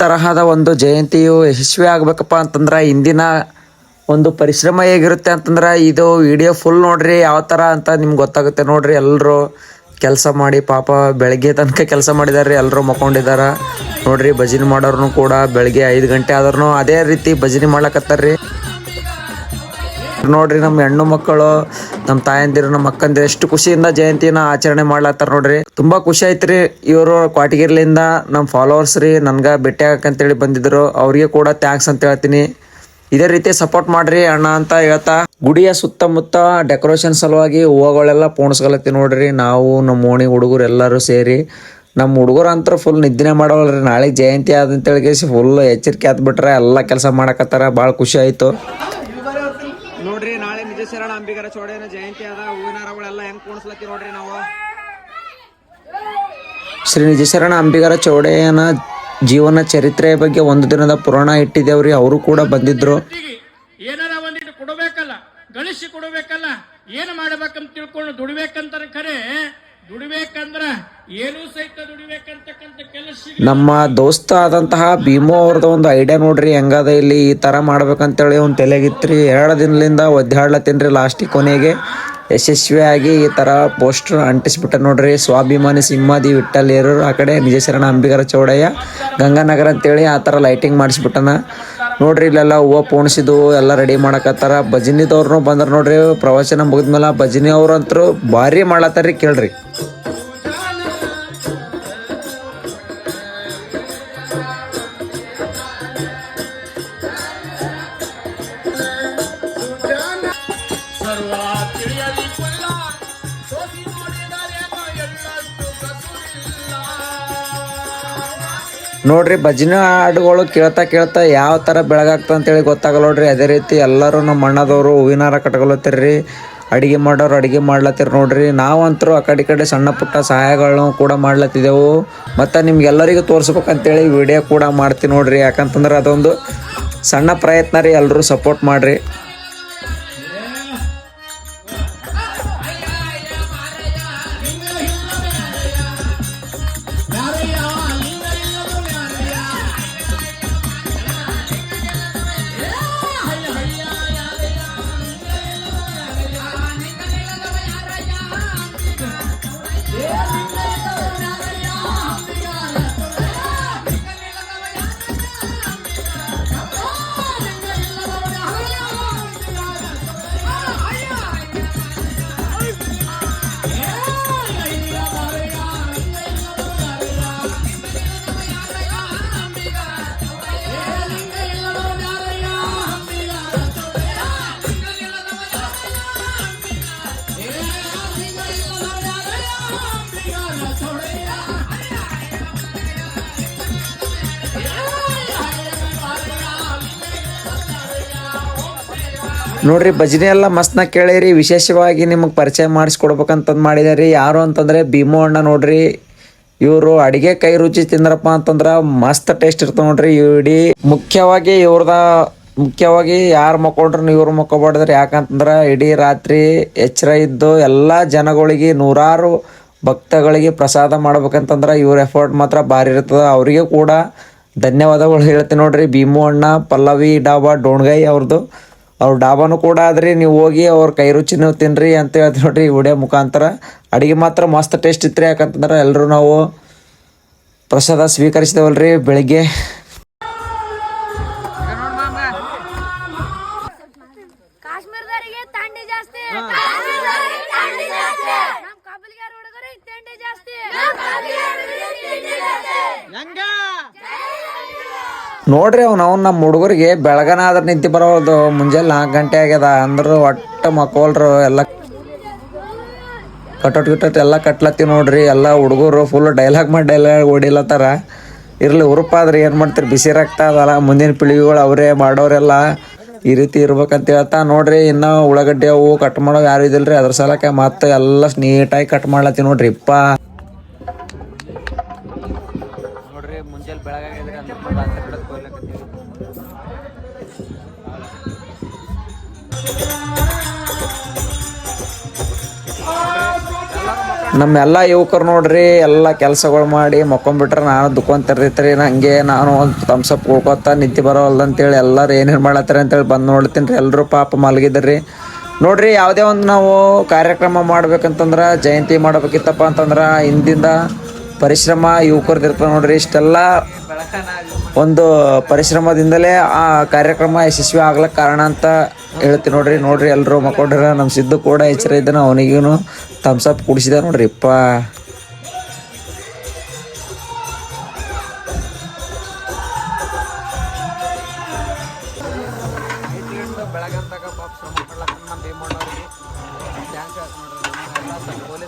ತರಹದ ಒಂದು ಜಯಂತಿಯು ಯಶಸ್ವಿ ಆಗ್ಬೇಕಪ್ಪ ಅಂತಂದ್ರೆ ಇಂದಿನ ಒಂದು ಪರಿಶ್ರಮ ಹೇಗಿರುತ್ತೆ ಅಂತಂದ್ರೆ ಇದು ವಿಡಿಯೋ ಫುಲ್ ನೋಡ್ರಿ, ಯಾವ ಥರ ಅಂತ ನಿಮ್ಗೆ ಗೊತ್ತಾಗುತ್ತೆ ನೋಡ್ರಿ ಎಲ್ಲರೂ ಕೆಲಸ ಮಾಡಿ ಪಾಪ ಬೆಳಗ್ಗೆ ತನಕ ಕೆಲಸ ಮಾಡಿದಾರೆ ಎಲ್ಲರೂ ಮಕ್ಕೊಂಡಿದ್ದಾರೆ ನೋಡ್ರಿ ಭಜನೆ ಮಾಡೋರು ಕೂಡ ಬೆಳಗ್ಗೆ ಐದು ಗಂಟೆ ಆದ್ರೂ ಅದೇ ರೀತಿ ಭಜನೆ ಮಾಡ್ಲಕತ್ತಾರ್ರಿ. ನೋಡ್ರಿ ನಮ್ಮ ಹೆಣ್ಣು ಮಕ್ಕಳು, ನಮ್ಮ ತಾಯಂದಿರು, ನಮ್ಮ ಅಕ್ಕಂದಿರು ಎಷ್ಟು ಖುಷಿಯಿಂದ ಜಯಂತಿನ ಆಚರಣೆ ಮಾಡ್ಲತ್ತಾರ ನೋಡ್ರಿ. ತುಂಬಾ ಖುಷಿ ಐತ್ರಿ ಇವರು ಕ್ವಾಟಗಿರ್ಲಿಂದ ನಮ್ಮ ಫಾಲೋವರ್ಸ್ ರೀ, ನನ್ಗ ಭೇಟಿ ಹೇಳಿ ಬಂದಿದ್ರು. ಅವ್ರಿಗೆ ಕೂಡ ಥ್ಯಾಂಕ್ಸ್ ಅಂತ ಹೇಳ್ತೀನಿ. ಇದೇ ರೀತಿ ಸಪೋರ್ಟ್ ಮಾಡ್ರಿ ಅಣ್ಣ ಅಂತ ಹೇಳ್ತಾ. ಗುಡಿಯ ಸುತ್ತಮುತ್ತ ಡೆಕೋರೇಷನ್ ಸಲುವಾಗಿ ಹೂವುಗಳೆಲ್ಲ ಪೋಣಿಸ್ಕೊಳತ್ತಿ ನೋಡ್ರಿ. ನಾವು, ನಮ್ಮ ಓಣಿ ಹುಡುಗರು ಎಲ್ಲರೂ ಸೇರಿ. ನಮ್ಮ ಹುಡುಗರು ಫುಲ್ ನಿದ್ದೆ ಮಾಡೋಲ್ರಿ ನಾಳೆ ಜಯಂತಿ ಆದಂತೇಳಿ ಫುಲ್ ಎಚ್ಚರಿಕೆ ಆದ್ಬಿಟ್ರೆ ಎಲ್ಲ ಕೆಲಸ ಮಾಡಕತ್ತಾರ. ಭಾಳ ಖುಷಿ ಆಯ್ತು. ಶರಣ ಅಂಬಿಗರ ಚೌಡೇನ ಜಯಂತಿ ಅದ ಹೂವಿನ ಹಾರಗಳೆಲ್ಲ ಹೆಂಗ್ ಕೂಣಿಸ್ಲಕ್ಕಿ ನೋಡ್ರಿ ನಾವು. ಶ್ರೀ ನಿಜಶರಣ ಅಂಬಿಗರ ಚೌಡಯ್ಯನ ಜೀವನ ಚರಿತ್ರೆಯ ಬಗ್ಗೆ ಒಂದು ದಿನದ ಪುರಾಣ ಇಟ್ಟಿದ್ದೇವ್ರಿ ಅವರು ಕೂಡ ಬಂದಿದ್ರು. ಏನಾರ ಒಂದಿಟ್ಟು ಕೊಡಬೇಕಲ್ಲ ಗಳಿಸಿ ಕೊಡಬೇಕಲ್ಲ ಏನು ಮಾಡ್ಬೇಕಂತ ತಿಳ್ಕೊಂಡು ದುಡಿಬೇಕಂತಾರೆ ಖರೆ. ನಮ್ಮ ದೋಸ್ತ ಆದಂತಹ ಭೀಮೋ ಅವ್ರದ್ದು ಒಂದು ಐಡಿಯಾ ನೋಡ್ರಿ, ಹೆಂಗದ ಇಲ್ಲಿ ಈ ತರ ಮಾಡ್ಬೇಕಂತೇಳಿ ಒಂದು ತಲೆಗಿತ್ರಿ. ಎರಡು ದಿನದಿಂದ ಒದ್ದಾಡ್ಲತ್ತೀನಿ ಲಾಸ್ಟಿಗೆ ಕೊನೆಗೆ. ಯಶಸ್ವಿಯಾಗಿ ಈ ತರ ಪೋಸ್ಟರ್ ಅಂಟಿಸ್ಬಿಟ್ಟ ನೋಡ್ರಿ. ಸ್ವಾಭಿಮಾನಿ ಸಿಂಹಾದಿ ವಿಠಲ್ ಏರೂರು ಆ ಕಡೆ ನಿಜಶರಣ ಅಂಬಿಗರ ಚೌಡಯ್ಯ, ಗಂಗಾನಗರ ಅಂತೇಳಿ ಆ ಥರ ಲೈಟಿಂಗ್ ಮಾಡಿಸ್ಬಿಟ್ಟನ. ನೋಡ್ರಿ, ಇಲ್ಲೆಲ್ಲ ಹೂವ ಪೋಣಿಸಿದ್ದು ಎಲ್ಲ ರೆಡಿ ಮಾಡಕತ್ತಾರ. ಭಜನಿದವ್ರು ಬಂದ್ರ ನೋಡ್ರಿ, ಪ್ರವಚನ ಮುಗಿದ್ಮೇಲೆ ಭಜನಿ ಅವ್ರಂತರೂ ಭಾರಿ ಮಾಡ್ಲತ್ತಾರ್ರಿ ಕೇಳ್ರಿ. ನೋಡ್ರಿ ಭಜನೆ ಹಾಡುಗಳು ಕೇಳ್ತಾ ಕೇಳ್ತಾ ಯಾವ ಥರ ಬೆಳಗಾಗ್ತದೆ ಅಂತೇಳಿ ಗೊತ್ತಾಗಲ್ಲ ನೋಡ್ರಿ. ಅದೇ ರೀತಿ ಎಲ್ಲರೂ ನಮ್ಮ ಅಣ್ಣದವರು ಹೂವಿನಾರ ಅಡುಗೆ ಅಡಿಗೆ ಮಾಡೋರು ಅಡಿಗೆ ಮಾಡ್ಲತ್ತೀರಿ ನೋಡ್ರಿ. ನಾವಂತರೂ ಆ ಕಡೆ ಕಡೆ ಸಣ್ಣ ಪುಟ್ಟ ಸಹಾಯಗಳನ್ನು ಕೂಡ ಮಾಡ್ಲತ್ತಿದ್ದೆವು. ಮತ್ತು ನಿಮ್ಗೆಲ್ಲರಿಗೂ ತೋರಿಸ್ಬೇಕಂತೇಳಿ ವಿಡಿಯೋ ಕೂಡ ಮಾಡ್ತೀವಿ ನೋಡ್ರಿ. ಯಾಕಂತಂದ್ರೆ ಅದೊಂದು ಸಣ್ಣ ಪ್ರಯತ್ನ ರೀ. ಎಲ್ಲರೂ ಸಪೋರ್ಟ್ ಮಾಡಿರಿ. ನೋಡ್ರಿ, ಭಜನೆ ಎಲ್ಲ ಮಸ್ತ್ನ ಕೇಳಿರಿ, ವಿಶೇಷವಾಗಿ ನಿಮಗೆ ಪರಿಚಯ ಮಾಡಿಸ್ಕೊಡ್ಬೇಕಂತಂದು ಮಾಡಿದಾರೆ. ಯಾರು ಅಂತಂದ್ರೆ ಭೀಮೋ ಅಣ್ಣ ನೋಡ್ರಿ, ಇವರು ಅಡಿಗೆ ಕೈ ರುಚಿ ತಿಂದ್ರಪ್ಪ ಅಂತಂದ್ರ ಮಸ್ತ್ ಟೇಸ್ಟ್ ಇರ್ತವೆ ನೋಡ್ರಿ. ಇಡೀ ಮುಖ್ಯವಾಗಿ ಇವ್ರದ, ಮುಖ್ಯವಾಗಿ ಯಾರು ಮಕ್ಕೊಂಡ್ರು ಇವ್ರು ಮಕ್ಕೋಬಾರ್ದ್ರಿ ಯಾಕಂತಂದ್ರೆ ಇಡೀ ರಾತ್ರಿ ಎಚ್ಚರ ಇದ್ದು ಎಲ್ಲ ಜನಗಳಿಗೆ ನೂರಾರು ಭಕ್ತಗಳಿಗೆ ಪ್ರಸಾದ ಮಾಡ್ಬೇಕಂತಂದ್ರ ಇವ್ರ ಎಫರ್ಟ್ ಮಾತ್ರ ಭಾರಿ ಇರ್ತದ. ಅವರಿಗೆ ಕೂಡ ಧನ್ಯವಾದಗಳು ಹೇಳ್ತೀನಿ ನೋಡ್ರಿ. ಭೀಮು ಅಣ್ಣ, ಪಲ್ಲವಿ, ಡಾಬಾ, ಡೋಣ್ಗೈ ಅವ್ರದ್ದು ಅವ್ರ ಡಾಬಾನು ಕೂಡ ಆದ್ರಿ ನೀವು ಹೋಗಿ ಅವ್ರ ಕೈ ರುಚಿ ನೀವು ತಿನ್ರಿ ಅಂತ ಹೇಳ್ತೀವಿ ನೋಡ್ರಿ ಈ ವಿಡಿಯೋ ಮುಖಾಂತರ. ಅಡಿಗೆ ಮಾತ್ರ ಮಸ್ತ್ ಟೇಸ್ಟ್ ಇತ್ತು ರೀ ಯಾಕಂತಂದ್ರೆ ಎಲ್ಲರೂ ನಾವು ಪ್ರಸಾದ ಸ್ವೀಕರಿಸಿದವಲ್ರಿ ಬೆಳಿಗ್ಗೆ. ಕಾಶ್ಮೀರದವರಿಗೆ ನೋಡ್ರಿ ಅವ್ನು ಅವ್ನು ನಮ್ಮ ಹುಡುಗರಿಗೆ ಬೆಳಗನ ಆದ್ರೆ ನಿಂತು ಬರೋದು ಮುಂಜಾನೆ ನಾಲ್ಕು ಗಂಟೆ ಆಗ್ಯದ. ಅಂದ್ರೆ ಒಟ್ಟು ಮಕ್ಕೋಲ್ರು ಎಲ್ಲ ಕಟ್ಟೋಟ್ ಗಿಟ್ಟೋಟ್ ಎಲ್ಲ ಕಟ್ಲತ್ತಿ ನೋಡ್ರಿ. ಎಲ್ಲ ಹುಡುಗರು ಫುಲ್ ಡೈಲಾಗ್ ಮಾಡಿ ಡೈಲಾಗ್ ಹೊಡಿಲತ್ತಾರ. ಇರ್ಲಿ ಉರುಪಾದ್ರೆ ಏನು ಮಾಡ್ತೀರಿ? ಬಿಸಿ ರಕ್ತ ಅದಲ್ಲ. ಮುಂದಿನ ಪೀಳಿಗೆಗಳು ಅವರೇ ಮಾಡೋರೆಲ್ಲ ಈ ರೀತಿ ಇರ್ಬೇಕಂತ ಹೇಳ್ತಾ ನೋಡ್ರಿ. ಇನ್ನ ಉಳ್ಳಾಗಡ್ಡೆ ಅವು ಕಟ್ ಮಾಡೋ ಯಾರು ಇದಿಲ್ರಿ? ಅದ್ರ ಸಲಕ್ಕೆ ಮತ್ತೆ ಎಲ್ಲ ನೀಟಾಗಿ ಕಟ್ ಮಾಡ್ಲತ್ತಿ ನೋಡ್ರಿ. ಇಪ್ಪ. ನೋಡ್ರಿ ಮುಂಜಾನೆ ಬೆಳಗಾಗಿದ್ರೆ ನಮ್ಮೆಲ್ಲ ಯುವಕರು ನೋಡ್ರಿ, ಎಲ್ಲ ಕೆಲಸಗಳು ಮಾಡಿ ಮಕ್ಕೊಂಬಿಟ್ರೆ ನಾನು ದುಕ್ಕೊಂತಿರ್ತೈತ್ರಿ ನಂಗೆ ನಾನು ಒಂದು ತಮ್ಸಪ್ ಉಳ್ಕೊತ ನಿದ್ದೆ ಬರೋಲ್ಲ ಅಂತೇಳಿ ಎಲ್ಲರೂ ಏನೇನು ಮಾಡತ್ತಾರೆ ಅಂತೇಳಿ ಬಂದು ನೋಡ್ತೀನಿ ರೀ. ಎಲ್ಲರೂ ಪಾಪ ಮಲಗಿದ್ರಿ. ನೋಡ್ರಿ, ಯಾವುದೇ ಒಂದು ನಾವು ಕಾರ್ಯಕ್ರಮ ಮಾಡ್ಬೇಕಂತಂದ್ರೆ, ಜಯಂತಿ ಮಾಡ್ಬೇಕಿತ್ತಪ್ಪ ಅಂತಂದ್ರೆ ಹಿಂದಿಂದ ಪರಿಶ್ರಮ ಯುವಕರದ್ದು ನೋಡ್ರಿ ಇಷ್ಟೆಲ್ಲ ಒಂದು ಪರಿಶ್ರಮದಿಂದಲೇ ಆ ಕಾರ್ಯಕ್ರಮ ಯಶಸ್ವಿ ಆಗ್ಲಕ್ಕೆ ಕಾರಣ ಅಂತ ಹೇಳ್ತೀನಿ ನೋಡ್ರಿ ನೋಡ್ರಿ ಎಲ್ಲರೂ ಮಕ್ಕೊಂಡ್ರ ನಮ್ಮ ಸಿದ್ದು ಕೂಡ ಎಚ್ಚರ ಇದ್ದಾನ ಅವನಿಗೂ ಥಮ್ಸಪ್ ಕುಡಿಸಿದ ನೋಡ್ರಿ ಇಪ್ಪ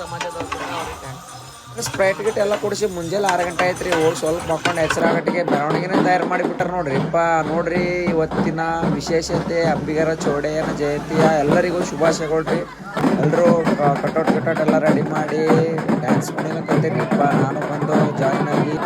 ಸಮಾಜದವ್ರು ಸ್ಪ್ರೈಟ್ ಗಿಟ್ ಎಲ್ಲ ಕೊಡಿಸಿ ಮುಂಜಾನೆ ಆರು ಗಂಟೆ ಆಯ್ತು ರೀ ಸ್ವಲ್ಪ ಮಕ್ಕೊಂಡು ಹೆಸರಾಗಟ್ಟಿಗೆ ಮೆರವಣಿಗೆನೇ ತಯಾರು ಮಾಡಿಬಿಟ್ಟಾರ ನೋಡ್ರಿ. ಇಪ್ಪ, ನೋಡ್ರಿ ಇವತ್ತಿನ ವಿಶೇಷತೆ ಅಂಬಿಗರ ಚೌಡೆಯನ ಜಯಂತಿಯ ಎಲ್ಲರಿಗೂ ಶುಭಾಶಯಗಳು ರೀ ಎಲ್ಲರೂ ಕಟೌಟ್ ಕಟೌಟ್ ಎಲ್ಲ ರೆಡಿ ಮಾಡಿ ಡ್ಯಾನ್ಸ್ ಮಾಡಿಲಕತ್ತೀರಿ ಇಪ್ಪ, ನಾನು ಬಂದು ಜಾಯ್ನ್ ಆಗಿ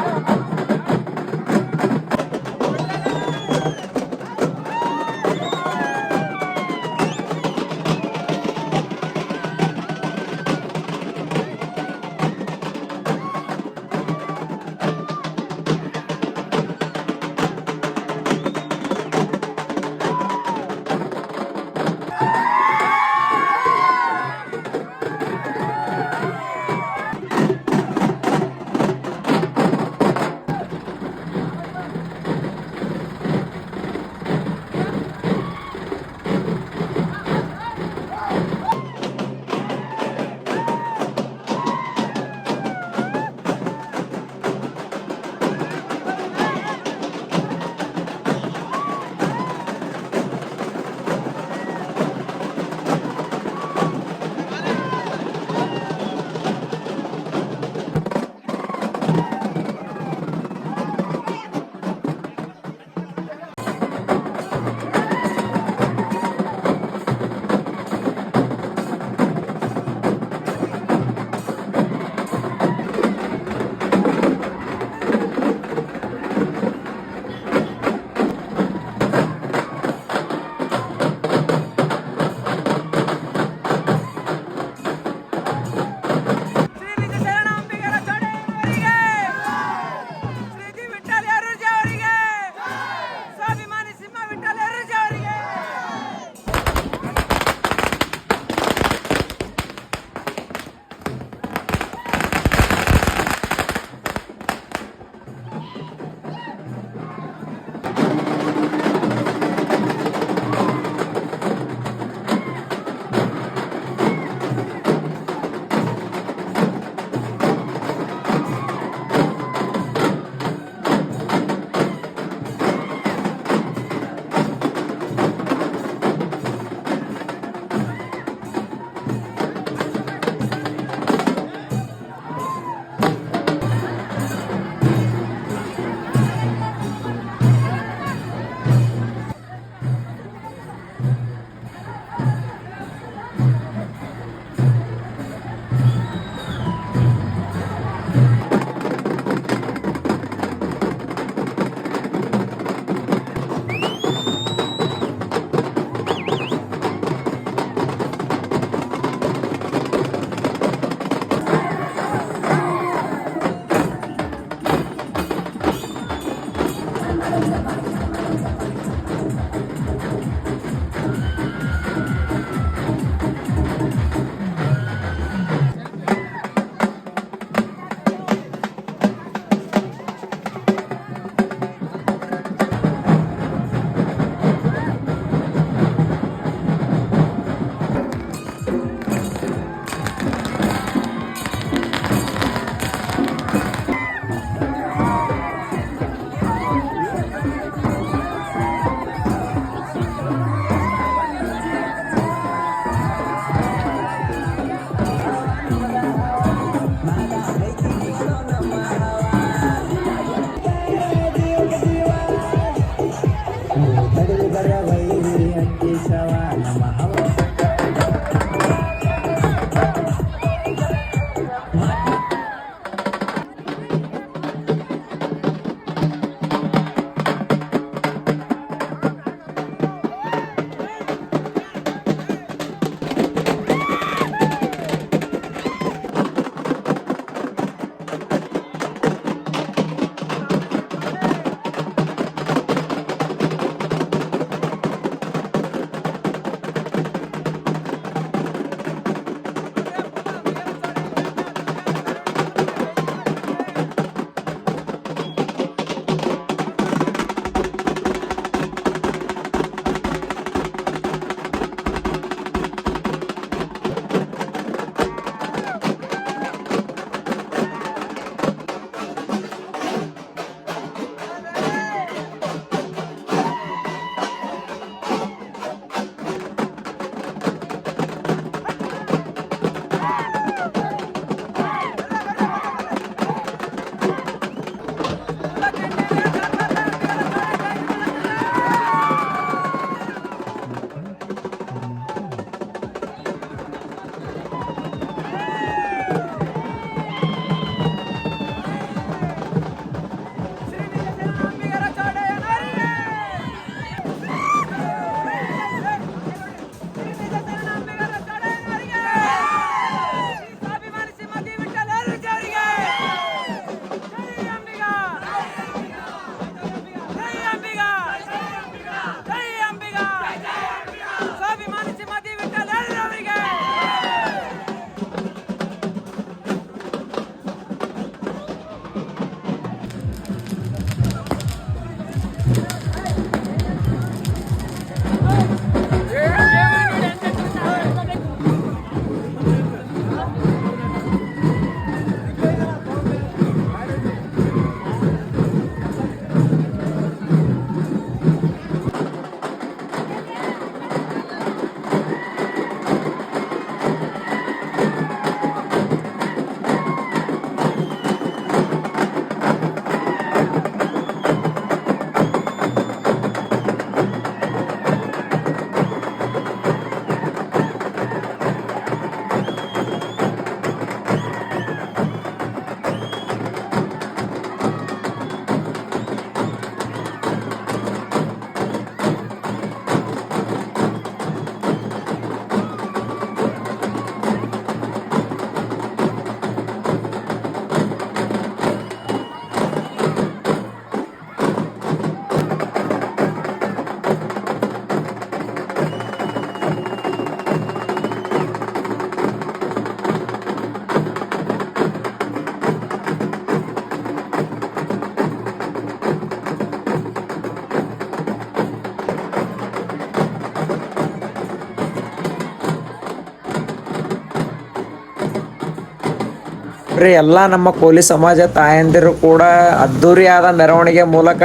ನೋಡ್ರಿ, ಎಲ್ಲ ನಮ್ಮ ಕೋಲಿ ಸಮಾಜ ತಾಯಂದಿರು ಕೂಡ ಅದ್ದೂರಿಯಾದ ಮೆರವಣಿಗೆ ಮೂಲಕ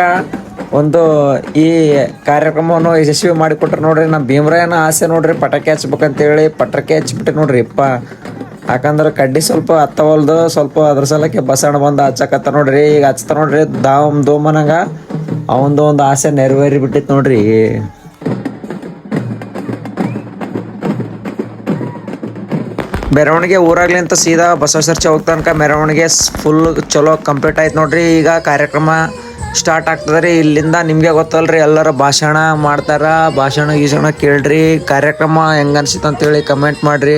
ಒಂದು ಈ ಕಾರ್ಯಕ್ರಮವನ್ನು ಯಶಸ್ವಿ ಮಾಡಿಕೊಟ್ರು ನೋಡ್ರಿ. ನಮ್ಮ ಭೀಮರಾಯನ ಆಸೆ ನೋಡ್ರಿ, ಪಟಾಕಿ ಹಚ್ಬೇಕಂತೇಳಿ ಪಟಾಕಿ ಹಚ್ಬಿಟ್ಟು ನೋಡ್ರಿ. ಇಪ್ಪ ಯಾಕಂದ್ರೆ ಕಡ್ಡಿ ಸ್ವಲ್ಪ ಹತ್ತವಲ್ದು, ಸ್ವಲ್ಪ ಅದ್ರ ಸಲಕ್ಕೆ ಬಸಣ್ಣ ಬಂದು ಹಚ್ಚಕತ್ತ ನೋಡ್ರಿ. ಈಗ ಹಚ್ತ ನೋಡ್ರಿ ದಾಮ್ ದೋಮನಂಗ ಅವಂದು ಒಂದು ಆಸೆ ನೆರವೇರಿ ಬಿಟ್ಟಿತ್ತು ನೋಡ್ರಿ. ಮೆರವಣಿಗೆ ಊರಾಗ್ಲಿಂತ ಸೀದಾ ಬಸವೇಶ್ವರ ಚೌಕ್ ತನಕ ಮೆರವಣಿಗೆ ಫುಲ್ ಚಲೋ ಕಂಪ್ಲೀಟ್ ಆಯ್ತು ನೋಡ್ರಿ. ಈಗ ಕಾರ್ಯಕ್ರಮ ಸ್ಟಾರ್ಟ್ ಆಗ್ತದ ರೀ. ಇಲ್ಲಿಂದ ನಿಮಗೆ ಗೊತ್ತಲ್ರಿ, ಎಲ್ಲರ ಭಾಷಣ ಮಾಡ್ತಾರ. ಭಾಷಣ ಗೀಷಣ ಕೇಳ್ರಿ. ಕಾರ್ಯಕ್ರಮ ಹೆಂಗ ಅನ್ಸಿತ್ತು ಅಂತೇಳಿ ಕಮೆಂಟ್ ಮಾಡ್ರಿ.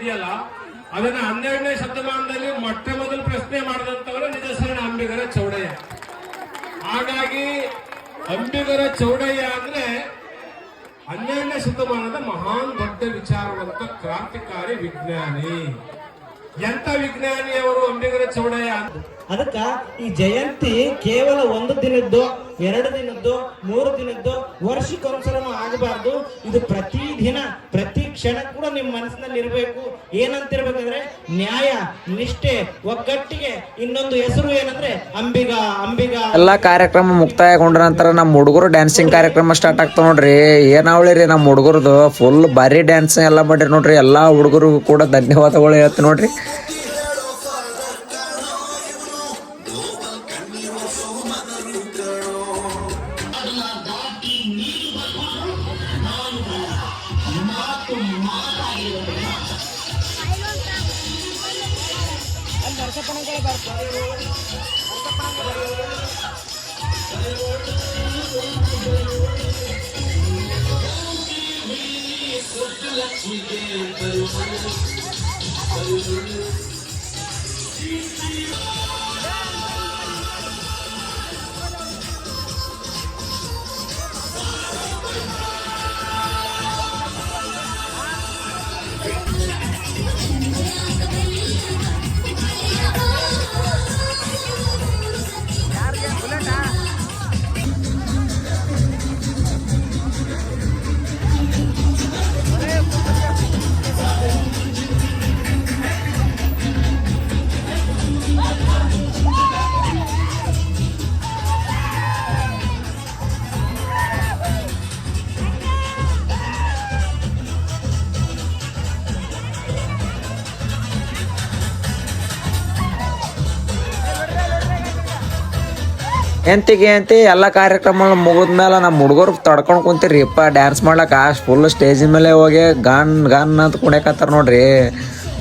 ಅಂತಿದೆಯಲ್ಲ ಅದನ್ನ ಹನ್ನೆರಡನೇ ಶತಮಾನದಲ್ಲಿ ಮೊಟ್ಟ ಮೊದಲು ಪ್ರಶ್ನೆ ಮಾಡಿದಂತವರು ನಿಜಸರಣ ಅಂಬಿಗರ ಚೌಡಯ್ಯ. ಹಾಗಾಗಿ ಅಂಬಿಗರ ಚೌಡಯ್ಯ ಅಂದ್ರೆ ಹನ್ನೆರಡನೇ ಶತಮಾನದ ಮಹಾನ್ ದೊಡ್ಡ ವಿಚಾರವಂತ ಕ್ರಾಂತಿಕಾರಿ ವಿಜ್ಞಾನಿ. ಎಂತ ವಿಜ್ಞಾನಿ ಅವರು ಅಂಬಿಗರ ಚೌಡಯ್ಯ ಅಂತ? ಅದಕ್ಕ ಈ ಜಯಂತಿ ಕೇವಲ ಒಂದು ದಿನದ್ದು, ಎರಡು ದಿನದ್ದು, ಮೂರು ದಿನದ್ದು ವರ್ಷಕ್ಕೊಂದ್ಸಲನೂ ಆಗಬಾರ್ದು. ಇದು ಪ್ರತಿ ದಿನ, ಪ್ರತಿ ಕ್ಷಣ ಕೂಡ ನಿಮ್ಮ ಮನಸ್ಸಿನಲ್ಲಿ ಇರಬೇಕು. ಏನಂತಿರ್ಬೇಕಂದ್ರೆ ನ್ಯಾಯ, ನಿಷ್ಠೆ, ಒಗ್ಗಟ್ಟಿಗೆ ಇನ್ನೊಂದು ಹೆಸರು ಏನಂದ್ರೆ ಅಂಬಿಗ ಅಂಬಿಗ. ಎಲ್ಲಾ ಕಾರ್ಯಕ್ರಮ ಮುಕ್ತಾಯಗೊಂಡ ನಂತರ ನಮ್ಮ ಹುಡುಗರು ಡ್ಯಾನ್ಸಿಂಗ್ ಕಾರ್ಯಕ್ರಮ ಸ್ಟಾರ್ಟ್ ಆಗ್ತಾವ ನೋಡ್ರಿ. ಏನಾವಳಿ ರೀ ನಮ್ಮ ಹುಡುಗರದು? ಫುಲ್ ಭಾರಿ ಡ್ಯಾನ್ಸ್ ಎಲ್ಲ ಮಾಡ್ರಿ ನೋಡ್ರಿ. ಎಲ್ಲಾ ಹುಡುಗರು ಕೂಡ ಧನ್ಯವಾದಗಳು ಹೇಳ್ತೀನಿ ನೋಡ್ರಿ. அரசப்பணங்களை பார்ப்போம் அரசப்பணங்களை பருமன் பருமன் ಎಂತಿಗೆ ಅಂತಿ ಎಲ್ಲ ಕಾರ್ಯಕ್ರಮ ಮುಗಿದ್ಮೇಲೆ ನಮ್ಮ ಹುಡುಗರು ತಡ್ಕೊಂಡು ಕುಂತಿರಿಪ್ಪ ಡ್ಯಾನ್ಸ್ ಮಾಡ್ಲಕ್ಕ ಫುಲ್ ಸ್ಟೇಜಿನ ಮೇಲೆ ಹೋಗಿ ಗಾನ್ ಗಾನ್ ಅಂತ ಕುಣಿಯಕತ್ತಾರ ನೋಡ್ರಿ.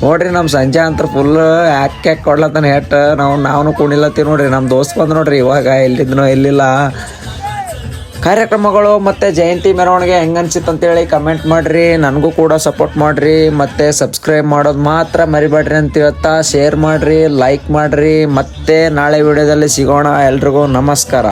ನೋಡ್ರಿ ನಮ್ಮ ಸಂಜೆ ಅಂತ ಫುಲ್ ಯಾಕೆ ಯಾಕೆ ಕೊಡ್ಲತ್ತಾನ ಹೆಟ್. ನಾವು ನಾವು ಕುಣಿಲತ್ತೀವಿ ನೋಡ್ರಿ. ನಮ್ಮ ದೋಸ್ತ್ ಬಂದ್ ನೋಡ್ರಿ, ಇವಾಗ ಎಲ್ಲಿದ್ನೋ ಎಲ್ಲಿಲ್ಲ. ಕಾರ್ಯಕ್ರಮಗಳು ಮತ್ತು ಜಯಂತಿ ಮೆರವಣಿಗೆ ಹೆಂಗೆ ಅನ್ಸಿತ್ತು ಅಂತೇಳಿ ಕಮೆಂಟ್ ಮಾಡಿರಿ. ನನಗೂ ಕೂಡ ಸಪೋರ್ಟ್ ಮಾಡಿರಿ. ಮತ್ತು ಸಬ್ಸ್ಕ್ರೈಬ್ ಮಾಡೋದು ಮಾತ್ರ ಮರಿಬೇಡ್ರಿ ಅಂತ ಹೇಳ್ತಾ ಶೇರ್ ಮಾಡಿರಿ ಲೈಕ್ ಮಾಡಿರಿ. ಮತ್ತೆ ನಾಳೆ ವಿಡಿಯೋದಲ್ಲಿ ಸಿಗೋಣ ಎಲ್ರಿಗೂ ನಮಸ್ಕಾರ.